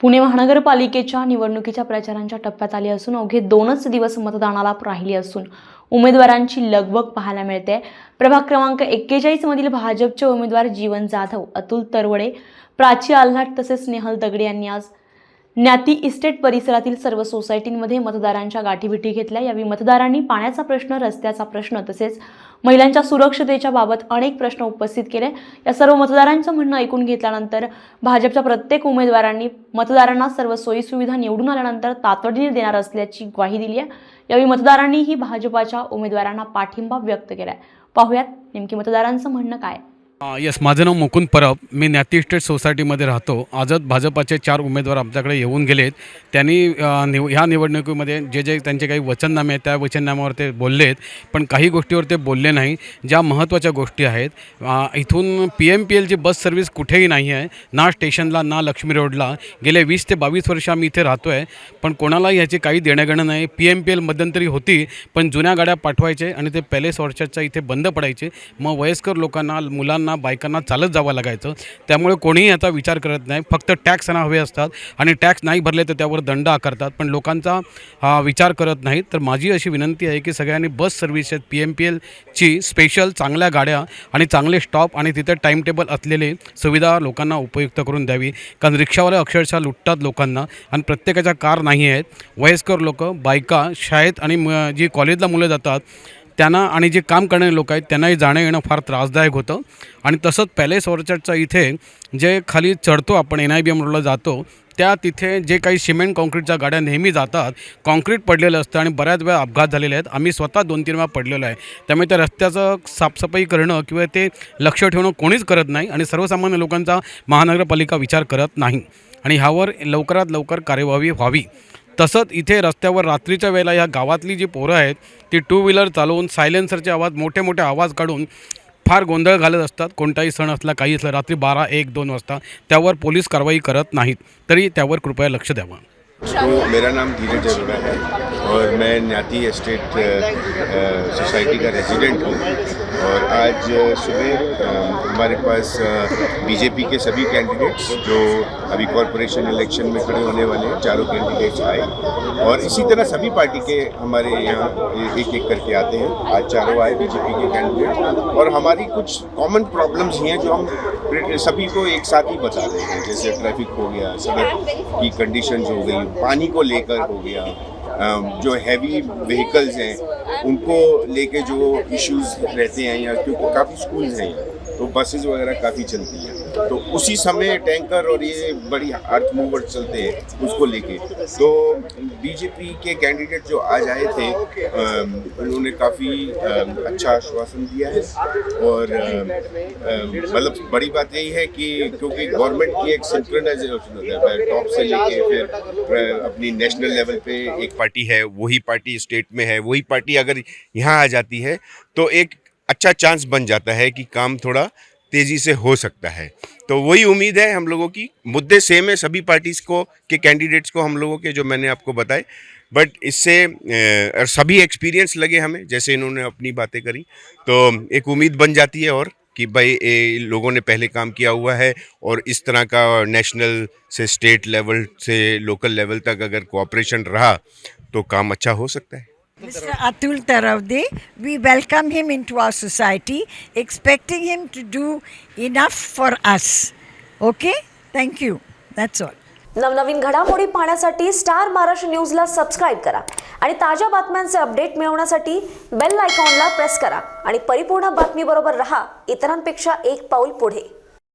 पुणे महानगरपालिकेच्या निवडणुकीच्या प्रचारांच्या टप्प्यात आली असून अवघे दोनच दिवस मतदानाला राहिले असून उमेदवारांची लगबग पाहायला मिळते. प्रभाग क्रमांक एक्केचाळीसमधील भाजपचे उमेदवार जीवन जाधव अतुल तरवडे प्राची आल्हाट तसेच स्नेहल दगडे यांनी आज ज्ञाती इस्टेट परिसरातील सर्व सोसायटींमध्ये मतदारांच्या गाठीभिटी घेतल्या. यावेळी मतदारांनी पाण्याचा प्रश्न रस्त्याचा प्रश्न तसेच महिलांच्या सुरक्षतेच्या बाबत अनेक प्रश्न उपस्थित केले. या सर्व मतदारांचं म्हणणं ऐकून घेतल्यानंतर भाजपच्या प्रत्येक उमेदवारांनी मतदारांना सर्व सोयीसुविधा निवडून आल्यानंतर तातडीने देणार असल्याची ग्वाही दिली आहे. यावेळी मतदारांनीही भाजपाच्या उमेदवारांना पाठिंबा व्यक्त केलाय. पाहुयात नेमकी मतदारांचं म्हणणं काय येस माझं नाव मुकुंद परब. मी ज्ञाती इस्टेट सोसायटीमध्ये राहतो. आजच भाजपाचे चार उमेदवार आमच्याकडे येऊन गेलेत. त्यांनी निव ह्या निवडणुकीमध्ये जे जे त्यांचे काही वचननामे आहेत त्या वचननाम्यावर ते बोललेत. पण काही गोष्टीवर ते बोलले नाही ज्या महत्त्वाच्या गोष्टी आहेत. इथून पी एम पी एलची बस सर्व्हिस कुठेही नाही आहे. ना स्टेशनला ना लक्ष्मी रोडला. गेले वीस ते बावीस वर्ष आम्ही इथे राहतो आहे पण कोणालाही ह्याची काही देणंघेणं नाही. पी एम पी एल मध्यंतरी होती पण जुन्या गाड्या पाठवायचे आणि ते पॅलेस ऑर्चर्डच्या इथे बंद पडायचे. मग वयस्कर लोकांना मुलांना बायकांना चालत जावं लागायचं. त्यामुळे कोणीही याचा विचार करत नाही. फक्त टॅक्स ना हवे असतात आणि टॅक्स नाही भरले तर त्यावर दंड आकारतात. पण लोकांचा हा, विचार करत नाहीत. तर माझी अशी विनंती आहे की सगळ्यांनी bus services P M P एलची special चांगल्या गाड्या आणि चांगले स्टॉप आणि तिथे टाईम टेबल असलेले सुविधा लोकांना उपयुक्त करून द्यावी. कारण रिक्षावाले अक्षरशः लुटतात लोकांना आणि प्रत्येकाच्या कार नाही आहेत. वयस्कर लोक बायका शाळेत आणि म- जी कॉलेजला मुलं जातात त्यांना आणि जे काम करणारे लोक आहेत त्यांनाही जाणं येणं फार त्रासदायक होतं. आणि तसंच पॅलेस ऑर्चर्डचा इथे जे खाली चढतो आपण एन आय बी एम रोडला जातो त्या तिथे जे काही सिमेंट कॉन्क्रीटच्या गाड्या नेहमी जातात कॉन्क्रीट पडलेलं असतं आणि बऱ्याच वेळा अपघात झालेले आहेत. आम्ही स्वतः दोन तीन वेळा पडलेलो आहे. त्यामुळे त्या रस्त्याचं साफसफाई करणं किंवा ते लक्ष ठेवणं कोणीच करत नाही आणि सर्वसामान्य लोकांचा महानगरपालिका विचार करत नाही. आणि ह्यावर लवकरात लवकर कार्यवाही व्हावी. तसंच इथे रस्त्यावर रात्रीच्या वेळेला या गावातली जी पोरं आहेत ती टू व्हीलर चालवून सायलेन्सरचे आवाज मोठे मोठे आवाज काढून फार गोंधळ घालत असतात. कोणताही सण असला काही असला रात्री बारा एक दोन वाजता त्यावर पोलीस कारवाई करत नाहीत. तरी त्यावर कृपया लक्ष द्यावं. मेरा नाम धीरज अरोड़ा है। और मैं न्याती एस्टेट सोसाइटी का रेजिडेंट हूँ। और आज सुबह हमारे पास बीजेपी के सभी कैंडिडेट्स जो अभी कॉरपोरेशन इलेक्शन में खड़े होने वाले हैं, चारों कैंडिडेट्स आए। और इसी तरह सभी पार्टी के हमारे यहाँ एक एक करके आते हैं। आज चारों आए बीजेपी के कैंडिडेट और हमारी कुछ कॉमन प्रॉब्लम्स ही हैं जो हम सभी को एक साथ ही बता रहे हैं। जैसे ट्रैफ़िक हो गया, सड़क की कंडीशंस हो गई, पानी को लेकर हो गया जो हैवी व्हीकल्स हैं उनको लेके जो इश्यूज रहते हैं या क्योंकि काफ़ी स्कूल्स हैं तो बसेस वगैरह काफ़ी चलती हैं। तो उसी समय टैंकर और ये बड़ी अर्थ मूवर्स चलते हैं उसको लेके। तो बीजेपी के कैंडिडेट जो आज आए थे उन्होंने काफ़ी अच्छा आश्वासन दिया है। और मतलब बड़ी बात यही है कि क्योंकि गवर्नमेंट की एक सिंक्रोनाइजेशन होता है टॉप से लेके फिर अपनी नेशनल लेवल पे एक पार्टी है, वही पार्टी स्टेट में है, वही पार्टी अगर यहाँ आ जाती है तो एक अच्छा चांस बन जाता है कि काम थोड़ा तेज़ी से हो सकता है। तो वही उम्मीद है हम लोगों की। मुद्दे सेम है, सभी पार्टीज़ को, के कैंडिडेट्स को, हम लोगों के, जो मैंने आपको बताए। बट इससे सभी एक्सपीरियंस लगे हमें, जैसे इन्होंने अपनी बातें करी। तो एक उम्मीद बन जाती है और, कि भाई ये लोगों ने पहले काम किया हुआ है और इस तरह का नेशनल से स्टेट लेवल से लोकल लेवल तक अगर कोऑपरेशन रहा तो काम अच्छा हो सकता है। Mr. Atul Taravde, we welcome him into our society, expecting him to do enough for us. Okay? Thank you. That's all. नवनवीन घडामोडी पाहण्यासाठी स्टार महाराष्ट्र न्यूजला सबस्क्राईब करा आणि ताज्या बातम्यांचे अपडेट मिळवण्यासाठी बेल आयकॉनला प्रेस करा आणि परिपूर्ण बातमीबरोबर रहा इतरांपेक्षा एक पाऊल पुढे